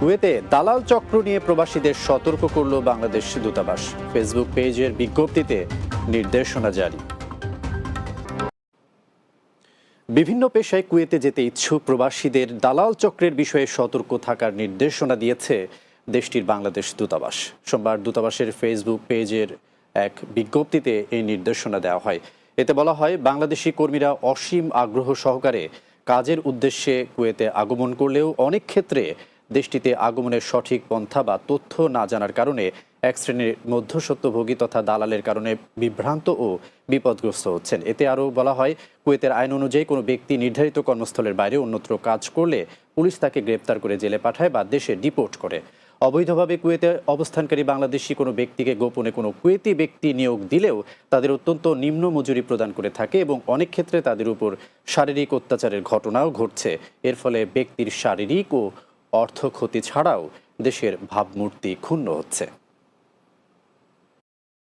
কুয়েতে দালাল চক্র নিয়ে প্রবাসীদের সতর্ক করল বাংলাদেশ দূতাবাস। ফেসবুক পেজের বিজ্ঞপ্তিতে নির্দেশনা জারি। বিভিন্ন পেশায় কুয়েতে যেতে ইচ্ছুক প্রবাসীদের দালাল চক্রের বিষয়ে সতর্ক থাকার নির্দেশনা দিয়েছে দেশটির বাংলাদেশ দূতাবাস। সোমবার দূতাবাসের ফেসবুক পেজের এক বিজ্ঞপ্তিতে এই নির্দেশনা দেওয়া হয়। এতে বলা হয়, বাংলাদেশি কর্মীরা অসীম আগ্রহ সহকারে কাজের উদ্দেশ্যে কুয়েতে আগমন করলেও অনেক ক্ষেত্রে দেশটিতে আগমনের সঠিক পন্থা বা তথ্য না জানার কারণে এক শ্রেণির মধ্যসত্ত্বভোগী তথা দালালের কারণে বিভ্রান্ত ও বিপদগ্রস্ত হচ্ছেন। এতে আরও বলা হয়, কুয়েতের আইন অনুযায়ী কোনো ব্যক্তি নির্ধারিত কর্মস্থলের বাইরে অন্যত্র কাজ করলে পুলিশ তাকে গ্রেপ্তার করে জেলে পাঠায় বা দেশে ডিপোর্ট করে। অবৈধভাবে কুয়েতে অবস্থানকারী বাংলাদেশি কোনো ব্যক্তিকে গোপনে কোনো কুয়েতি ব্যক্তি নিয়োগ দিলেও তাদের অত্যন্ত নিম্ন মজুরি প্রদান করে থাকে এবং অনেক ক্ষেত্রে তাদের উপর শারীরিক অত্যাচারের ঘটনাও ঘটছে। এর ফলে ব্যক্তির শারীরিক ও অর্থ ক্ষতি ছাড়াও দেশের ভাবমূর্তি ক্ষুণ্ণ হচ্ছে।